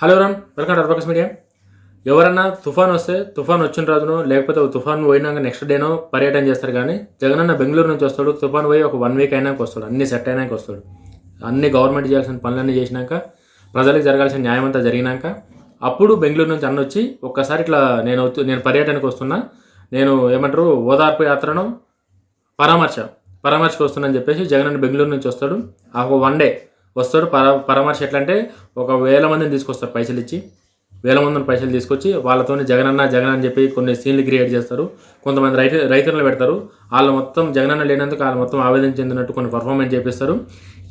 Hello రన్ welcome to అర్బకస్ media. ఎవరన్నా తుఫాన్ వస్తే తుఫాన్ వచ్చిన రోజునో లేకపోతే ఒక తుఫాన్ పోయినాక నెక్స్ట్ డేనో పర్యటన చేస్తారు కానీ జగనన్న బెంగళూరు నుంచి వస్తాడు తుఫాన్ పోయి ఒక వన్ వీక్ అయినాక వస్తాడు అన్ని సెట్ అయినాక వస్తాడు. అన్ని గవర్నమెంట్ చేయాల్సిన పనులన్నీ చేసినాక ప్రజలకు జరగాల్సిన న్యాయం అంతా జరిగినాక అప్పుడు బెంగళూరు నుంచి అన్న వచ్చి ఒక్కసారి ఇట్లా నేను వచ్చి- నేను పర్యటనకు వస్తున్నా నేను ఏమంటారు ఓదార్పు యాత్రను పరామర్శ పరామర్శకు వస్తున్నాను చెప్పేసి జగన్ బెంగళూరు నుంచి వస్తాడు. ఆ ఒక వన్ డే వస్తాడు. పర పరామర్శ ఎట్లా అంటే ఒక వేల మందిని తీసుకొస్తారు పైసలు ఇచ్చి. వేల మందిని పైసలు తీసుకొచ్చి వాళ్ళతోనే జగనన్న జగన్ అని చెప్పి కొన్ని సీన్లు క్రియేట్ చేస్తారు. కొంతమంది రైతు రైతులను పెడతారు. వాళ్ళు మొత్తం జగనన్న లేనందుకు వాళ్ళు మొత్తం ఆవేదన చెందినట్టు కొన్ని పర్ఫార్మెన్స్ చేపిస్తారు.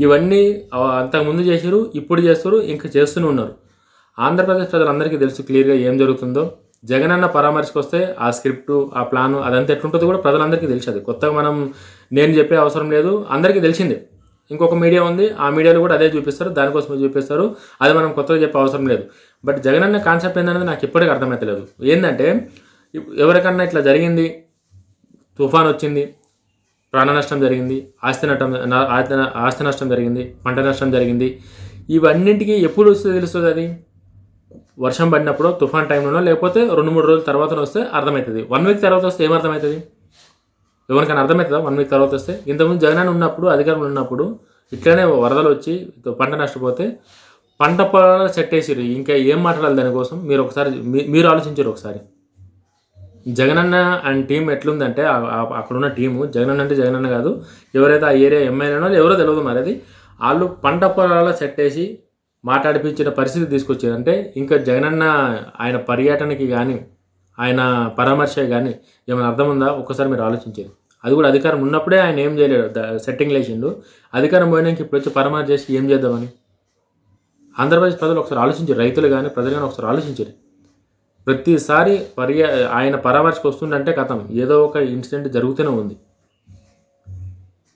ఇవన్నీ అంతకుముందు చేశారు ఇప్పుడు చేస్తారు ఇంకా చేస్తూనే ఉన్నారు. ఆంధ్రప్రదేశ్ ప్రజలందరికీ తెలుసు క్లియర్గా ఏం జరుగుతుందో. జగనన్న పరామర్శకు వస్తే ఆ స్క్రిప్టు ఆ ప్లాన్ అదంతా ఎట్లుంటుందో కూడా ప్రజలందరికీ తెలిసేది కొత్తగా మనం నేను చెప్పే అవసరం లేదు. అందరికీ తెలిసిందే. ఇంకొక మీడియా ఉంది ఆ మీడియాలో కూడా అదే చూపిస్తారు దానికోసం చూపిస్తారు. అది మనం కొత్తగా చెప్పే అవసరం లేదు. బట్ జగన్ అన్న కాన్సెప్ట్ ఏందనేది నాకు ఇప్పటికీ అర్థమవుతలేదు ఏంటంటే ఎవరికన్నా ఇట్లా జరిగింది తుఫాన్ వచ్చింది ప్రాణ నష్టం జరిగింది ఆస్తి నష్టం నా- ఆస్తి ఆస్తి నష్టం జరిగింది పంట నష్టం జరిగింది ఇవన్నింటికి ఎప్పుడు వస్తే తెలుస్తుంది అది? వర్షం పడినప్పుడు తుఫాన్ టైంలోనో లేకపోతే రెండు మూడు రోజుల తర్వాత వస్తే అర్థమవుతుంది. వన్ వీక్ తర్వాత వస్తే ఏమర్థమవుతుంది? ఎవరికైనా అర్థమవుతుందా? వన్ వీక్ తర్వాత వస్తే. ఇంతకుముందు జగన్ ఉన్నప్పుడు అధికారంలో ఉన్నప్పుడు ఇట్లనే వరదలు వచ్చి పంట నష్టపోతే పంట పొలాలు సెట్ వేసిరు ఇంకా ఏం మాట్లాడాలి దానికోసం? మీరు ఒకసారి మీ- మీరు ఆలోచించారు ఒకసారి. జగనన్న అండ్ టీం ఎట్లుందంటే ఆ- అక్కడున్న టీము జగనన్న అంటే జగనన్న కాదు. ఎవరైతే ఆ ఏరియా ఎమ్మెల్యేనో ఎవరో తెలియదు మరి అది. వాళ్ళు పంట పొలాల సెట్ వేసి మాట్లాడిపించిన పరిస్థితి తీసుకొచ్చారు. అంటే ఇంకా జగనన్న ఆయన పర్యటనకి కానీ ఆయన పరామర్శ కానీ ఏమైనా అర్థం ఉందా? ఒక్కసారి మీరు ఆలోచించారు అది కూడా అధికారం ఉన్నప్పుడే ఆయన ఏం చేయలేడు. సెట్టింగ్ లేచిండు. అధికారం పోయినాక ఇప్పుడు వచ్చి పరామర్శ చేసి ఏం చేద్దామని? ఆంధ్రప్రదేశ్ ప్రజలు ఒకసారి ఆలోచించారు రైతులు కానీ ప్రజలు కానీ ఒకసారి ఆలోచించారు. ప్రతిసారి పర్య ఆయన పరామర్శకు వస్తుందంటే కథం. ఏదో ఒక ఇన్సిడెంట్ జరుగుతూనే ఉంది.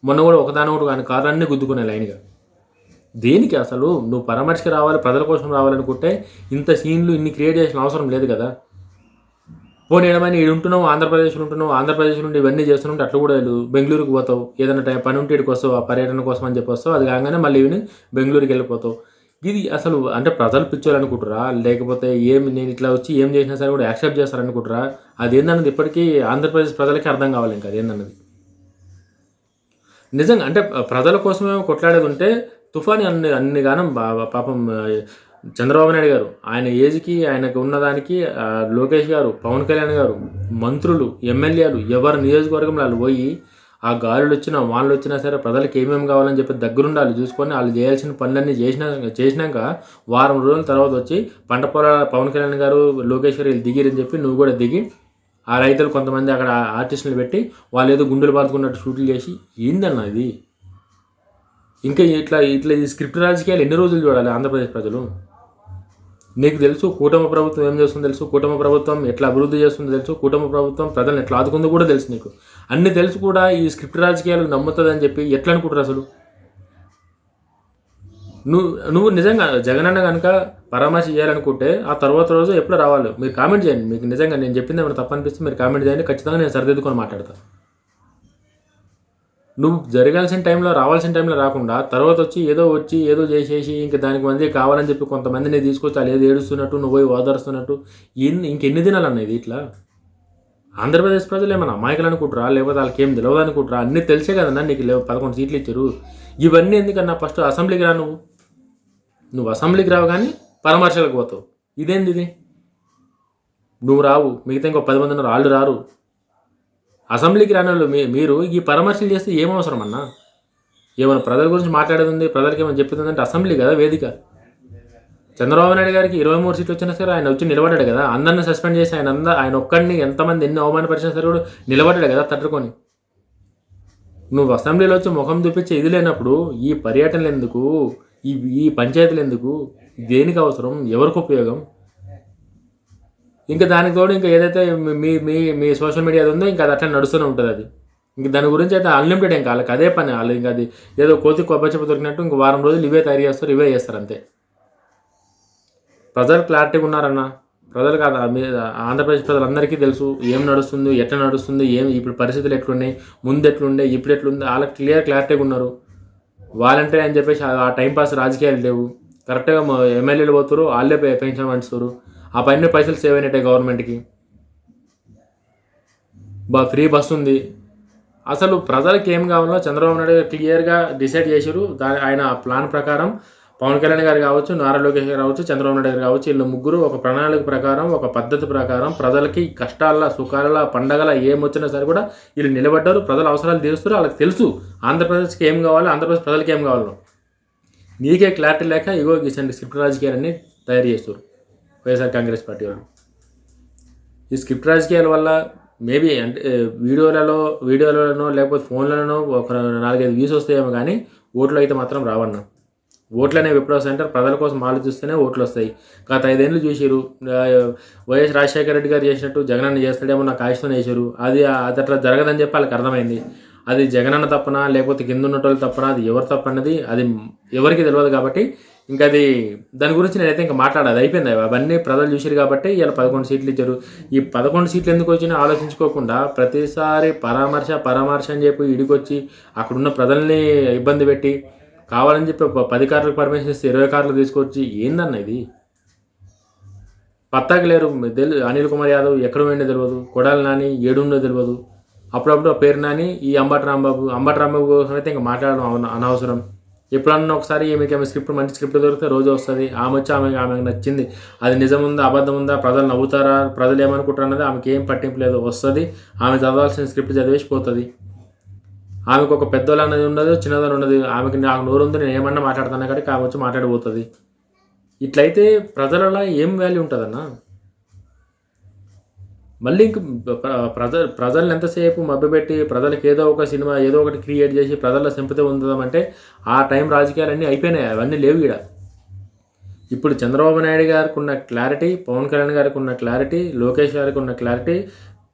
మొన్న కూడా ఒకదాని ఒకటి ఆయన కారాన్ని గుద్దుకునే లైన్గా దేనికి అసలు నువ్వు పరామర్శకి రావాలి ప్రజల కోసం రావాలనుకుంటే ఇంత సీన్లు ఇన్ని క్రియేట్ చేసిన అవసరం లేదు కదా? పోనీ ఏమైనా ఈడు ఉంటున్నావు ఆంధ్రప్రదేశ్లో ఉంటున్నావు ఆంధ్రప్రదేశ్ నుండి ఇవన్నీ చేస్తుంటే అట్లా కూడా లేదు. బెంగళూరుకి పోతావు ఏదైనా టైం పని ఉంటే ఇక్కడికి వస్తావు ఆ పర్యటన కోసం అని చెప్పి వస్తావు అది కాగానే మళ్ళీ ఈవినింగ్ బెంగళూరుకి వెళ్ళిపోతావు. ఇది అసలు అంటే ప్రజలు పిచ్చోరనుకుంటారా లేకపోతే ఏం నేను ఇట్లా వచ్చి ఏం చేసినా సరే కూడా యాక్సెప్ట్ చేస్తారనుకుంటారా అదేందన్నది ఇప్పటికీ ఆంధ్రప్రదేశ్ ప్రజలకి అర్థం కావాలి ఇంకా అదేందన్నది నిజంగా అంటే ప్రజల కోసమే కొట్లాడేది ఉంటే తుఫాన్ అన్ని అన్ని గానం బా- పాపం చంద్రబాబు నాయుడు గారు ఆయన ఏజ్కి ఆయనకు ఉన్నదానికి లోకేష్ గారు పవన్ కళ్యాణ్ గారు మంత్రులు ఎమ్మెల్యేలు ఎవరి నియోజకవర్గంలో వాళ్ళు పోయి ఆ గాలులు వచ్చినా వానలు వచ్చినా సరే ప్రజలకు ఏమేమి కావాలని చెప్పి దగ్గరుండాలి చూసుకొని వాళ్ళు చేయాల్సిన పనులన్నీ చేసిన చేసినాక వారం రోజుల తర్వాత వచ్చి పంట పొలాల పవన్ కళ్యాణ్ గారు లోకేష్ గారు వీళ్ళు దిగిరని చెప్పి నువ్వు కూడా దిగి ఆ రైతులు కొంతమంది అక్కడ ఆర్టిస్టులు పెట్టి వాళ్ళు ఏదో గుండెలు బాదుకున్నట్టు షూట్లు చేసి ఏందన్న ఇది? ఇంకా ఇట్లా ఇట్లా ఈ స్క్రిప్ట్ రాజకీయాలు ఎన్ని రోజులు చూడాలి ఆంధ్రప్రదేశ్ ప్రజలు? నీకు తెలుసు కూటమి ప్రభుత్వం ఏం చేస్తుందో తెలుసు కూటమి ప్రభుత్వం ఎట్లా అభివృద్ధి చేస్తుందో తెలుసు కూటమి ప్రభుత్వం ప్రజలను ఎట్లా ఆదుకుందో కూడా తెలుసు నీకు. అన్ని తెలుసు కూడా ఈ స్క్రిప్ట్ రాజకీయాలు నమ్ముతుందని చెప్పి ఎట్లా అనుకుంటారు అసలు? నువ్వు నువ్వు నిజంగా జగనన్న కనుక పరామర్శ చేయాలనుకుంటే ఆ తర్వాత రోజు ఎప్పుడు రావాలి? మీరు కామెంట్ చేయండి. మీకు నిజంగా నేను చెప్పింది ఏమైనా తప్పనిపిస్తే మీరు కామెంట్ చేయండి. ఖచ్చితంగా నేను సరిదిద్దుకొని మాట్లాడతాను నువ్వు జరగాల్సిన టైంలో రావాల్సిన టైంలో రాకుండా తర్వాత వచ్చి ఏదో వచ్చి ఏదో చేసేసి ఇంకా దానికి మంది కావాలని చెప్పి కొంతమందిని తీసుకొచ్చి వాళ్ళు ఏదో ఏడుస్తున్నట్టు నువ్వు పోయి ఓదారుస్తున్నట్టు ఎన్ని ఇంకెన్ని దినాలు ఇది ఇట్లా? ఆంధ్రప్రదేశ్ ప్రజలు ఏమైనా అమాయకులు అనుకుంటారా? లేకపోతే వాళ్ళకి ఏం తెలియదు అనుకుంటారా? అన్నీ తెలిసే కదన్నా నీకు లేవు పదకొండు సీట్లు ఇచ్చారు. ఇవన్నీ ఎందుకన్నా ఫస్ట్ అసెంబ్లీకి రా నువ్వు. నువ్వు అసెంబ్లీకి రావు కానీ పరామర్శలకు పోతావు. ఇదేంది ఇది? నువ్వు రావు. మిగతా ఇంకో పది మంది ఉన్నారు వాళ్ళు రారు. అసెంబ్లీకి రాని వాళ్ళు మీ- మీరు ఈ పరామర్శలు చేస్తే ఏం అవసరం అన్నా? ఏమైనా ప్రజల గురించి మాట్లాడేది ఉంది ప్రజలకి ఏమైనా చెప్పేది అంటే అసెంబ్లీ కదా వేదిక. చంద్రబాబు నాయుడు గారికి ఇరవై మూడు సీట్లు వచ్చినా సరే ఆయన వచ్చి నిలబడ్డాడు కదా అందరిని సస్పెండ్ చేసి ఆయన అంద ఆయన ఒక్కడిని ఎంతమంది ఎన్ని అవమానపరిచినా సరే కూడా నిలబడ్డాడు కదా తట్టుకొని. నువ్వు అసెంబ్లీలో వచ్చి ముఖం చూపించే ఇది లేనప్పుడు ఈ పర్యటనలు ఎందుకు? ఈ ఈ పంచాయతీలు ఎందుకు? దేనికి అవసరం? ఎవరికి ఉపయోగం? ఇంకా దానికి తోడు ఇంకా ఏదైతే మీ- మీ మీ సోషల్ మీడియా ఉందో ఇంకా అది అట్లా నడుస్తూనే ఉంటుంది అది. ఇంక దాని గురించి అయితే అన్లిమిటెడ్ ఇంకా వాళ్ళకి అదే పని వాళ్ళు. ఇంకా అది ఏదో కోతి కొబ్బరిచెప్ప దొరికినట్టు ఇంక వారం రోజులు ఇవే తయారు చేస్తారు ఇవే చేస్తారు అంతే. ప్రజలు క్లారిటీగా ఉన్నారన్న. ప్రజలు కాదు ఆ ఆంధ్రప్రదేశ్ ప్రజలందరికీ తెలుసు ఏం నడుస్తుంది ఎట్లా నడుస్తుంది ఏం ఇప్పుడు పరిస్థితులు ఎట్లున్నాయి ముందు ఎట్లుండే ఇప్పుడు ఎట్లుంది వాళ్ళకి క్లియర్ క్లారిటీగా ఉన్నారు. వాలంటీర్ అని చెప్పేసి ఆ- టైంపాస్ రాజకీయాలు లేవు. కరెక్ట్గా ఎమ్మెల్యేలు పోతారు వాళ్ళే పెన్షన్ పంచుతారు. ఆ పైన పైసలు సేవ్ అయినట్టే గవర్నమెంట్కి బా ఫ్రీ బస్ ఉంది. అసలు ప్రజలకు ఏం కావాలో చంద్రబాబు నాయుడు గారు క్లియర్గా డిసైడ్ చేశారు. దాని ఆయన ప్లాన్ ప్రకారం పవన్ కళ్యాణ్ గారు కావచ్చు నారా లోకేష్ గారు కావచ్చు చంద్రబాబు నాయుడు గారు కావచ్చు వీళ్ళు ముగ్గురు ఒక ప్రణాళిక ప్రకారం ఒక పద్ధతి ప్రకారం ప్రజలకి కష్టాల సుఖాల పండగల ఏమొచ్చినా సరే కూడా వీళ్ళు నిలబడ్డారు. ప్రజల అవసరాలు తీరుస్తారు వాళ్ళకి తెలుసు ఆంధ్రప్రదేశ్కి ఏం కావాలి ఆంధ్రప్రదేశ్ ప్రజలకి ఏం కావాలో. నీకే క్లారిటీ లేక ఇగో ఇసంటి స్క్రిప్ట్ రాజకీయాలన్నీ తయారు చేస్తారు వైఎస్ఆర్ కాంగ్రెస్ పార్టీ వాళ్ళు. ఈ స్క్రిప్ట్ రాజకీయాల వల్ల మేబీ అంటే వీడియోలలో వీడియోలలోనో లేకపోతే ఫోన్లలోనో ఒక నాలుగైదు వ్యూస్ వస్తాయేమో కానీ ఓట్లు అయితే మాత్రం రావన్న. ఓట్లు అనేవి ఎప్పుడు వస్తాయంటే ప్రజల కోసం ఆలోచిస్తేనే ఓట్లు వస్తాయి. గత ఐదేళ్ళు చూసారు వైఎస్ రాజశేఖర రెడ్డి గారు చేసినట్టు జగనన్న చేస్తాడేమో నాకు ఆశతో చేశారు అది అది అట్లా జరగదని చెప్పి వాళ్ళకి అర్థమైంది. అది జగనన్న తప్పనా లేకపోతే కింద ఉన్నటోళ్ళు తప్పనా అది ఎవరు తప్పన్నది అది ఎవరికి తెలియదు కాబట్టి ఇంకా అది దాని గురించి నేనైతే ఇంకా మాట్లాడాలి. అయిపోయింది అవన్నీ ప్రజలు చూసారు కాబట్టి ఇలా పదకొండు సీట్లు ఇచ్చారు. ఈ పదకొండు సీట్లు ఎందుకు వచ్చినా ఆలోచించుకోకుండా ప్రతిసారి పరామర్శ పరామర్శ అని చెప్పి ఇడికొచ్చి అక్కడున్న ప్రజల్ని ఇబ్బంది పెట్టి కావాలని చెప్పి పది కార్లకు పర్మిషన్ ఇస్తే ఇరవై కార్లు తీసుకొచ్చి ఏందన్న ఇది? పత్తాకి లేరు. తెలు అనిల్ కుమార్ యాదవ్ ఎక్కడ పోయిందో తెలియదు కొడాలి నాని ఏడుండో తెలియదు అప్పుడప్పుడు ఆ పేరు నాని ఈ అంబటి రాంబాబు. అంబటి రాంబాబు కోసం అయితే ఇంకా మాట్లాడడం అన- అనవసరం. ఎప్పుడన్నా ఒకసారి మీకు ఏమైనా స్క్రిప్ట్ మంచి స్క్రిప్ట్ దొరికితే రోజు వస్తుంది. ఆమె వచ్చి ఆమె ఆమెకు నచ్చింది. అది నిజం ఉందా అబద్ధం ఉందా ప్రజలు నవ్వుతారా ప్రజలు ఏమనుకుంటారు అన్నది ఆమెకి ఏం పట్టింపు లేదు. వస్తుంది ఆమె చదవాల్సిన స్క్రిప్ట్ చదివేసి పోతుంది ఆమెకు ఒక పెద్దోళ్ళు అన్నది ఉండదు చిన్నదని ఉండదు ఆమెకి నాకు నోరు ఉంది నేను ఏమన్నా మాట్లాడుతున్నా కాబట్టి ఆమె వచ్చి మాట్లాడిపోతుంది ఇట్లయితే ప్రజలలో ఏం వాల్యూ ఉంటుందన్నా? మళ్ళీ ఇంక ప్రజ ప్రజల్ని ఎంతసేపు మభ్యపెట్టి ప్రజలకు ఏదో ఒక సినిమా ఏదో ఒకటి క్రియేట్ చేసి ప్రజల సింపతి ఉందామంటే ఆ టైం రాజకీయాలన్నీ అయిపోయినాయి. అవన్నీ లేవు ఇక్కడ ఇప్పుడు చంద్రబాబు నాయుడు గారికి ఉన్న క్లారిటీ పవన్ కళ్యాణ్ గారికి ఉన్న క్లారిటీ లోకేష్ గారికి ఉన్న క్లారిటీ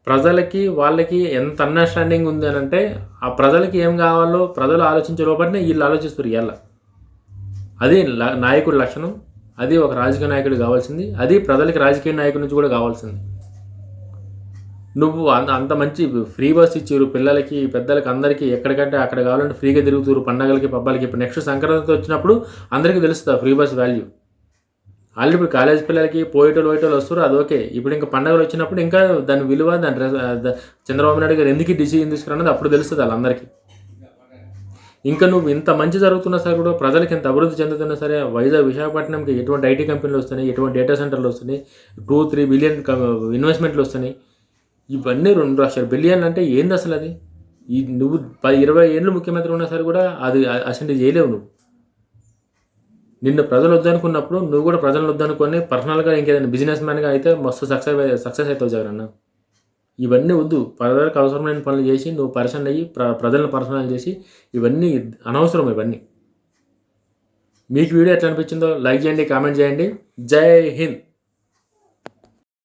ప్రజలకి వాళ్ళకి ఎంత అండర్స్టాండింగ్ ఉంది అని అంటే ఆ ప్రజలకి ఏం కావాలో ప్రజలు ఆలోచించే లోపలనే వీళ్ళు ఆలోచిస్తారు ఇవాళ. అది నాయకుడి లక్షణం. అది ఒక రాజకీయ నాయకుడు కావాల్సింది. అది ప్రజలకి రాజకీయ నాయకుడి నుంచి కూడా కావాల్సింది. నువ్వు అంత అంత మంచి ఫ్రీ బస్ ఇచ్చారు పిల్లలకి పెద్దలకి అందరికీ ఎక్కడికంటే అక్కడ కావాలంటే ఫ్రీగా తిరుగుతారు పండగలకి పబ్బాలకి. ఇప్పుడు నెక్స్ట్ సంక్రాంతి వచ్చినప్పుడు అందరికీ తెలుస్తుంది ఫ్రీ బస్ వాల్యూ ఆల్రెడీ ఇప్పుడు కాలేజ్ పిల్లలకి పోయేటోళ్ళు పోయేటోళ్ళు వస్తారు అది ఓకే ఇప్పుడు ఇంకా పండగలు వచ్చినప్పుడు ఇంకా దాని విలువ దాని చంద్రబాబు నాయుడు గారు ఎందుకు డిసిజన్ తీసుకురన్నది అప్పుడు తెలుస్తుంది వాళ్ళందరికీ. ఇంకా నువ్వు ఇంత మంచి జరుగుతున్నా సరే కూడా ప్రజలకు ఎంత అభివృద్ధి చెందుతున్నా సరే వైజాగ్ విశాఖపట్నంకి ఎటువంటి ఐటీ కంపెనీలు వస్తున్నాయి ఎటువంటి డేటా సెంటర్లు వస్తున్నాయి టూ త్రీ బిలియన్ ఇన్వెస్ట్మెంట్లు వస్తున్నాయి. ఇవన్నీ రెండు లక్షల బిలియన్లు అంటే ఏంది అసలు అది? ఈ నువ్వు పది ఇరవై ఏళ్ళు ముఖ్యమంత్రి ఉన్నా సరే కూడా అది అసెంబ్లీ చేయలేవు నువ్వు. నిన్ను ప్రజలు వద్దనుకున్నప్పుడు నువ్వు కూడా ప్రజలు వద్దనుకొని పర్సనల్గా ఇంకేదైనా బిజినెస్ మ్యాన్గా అయితే మస్తు సక్సెస్ సక్సెస్ అవుతావు జగన్ ఇవన్నీ వద్దు. ప్రజలకు అవసరమైన పనులు చేసి నువ్వు పర్సన్ అయ్యి ప్ర ప్రజలను పర్సనల్ చేసి ఇవన్నీ అనవసరం ఇవన్నీ. మీకు వీడియో ఎట్లా అనిపించిందో లైక్ చేయండి కామెంట్ చేయండి. జై హింద్.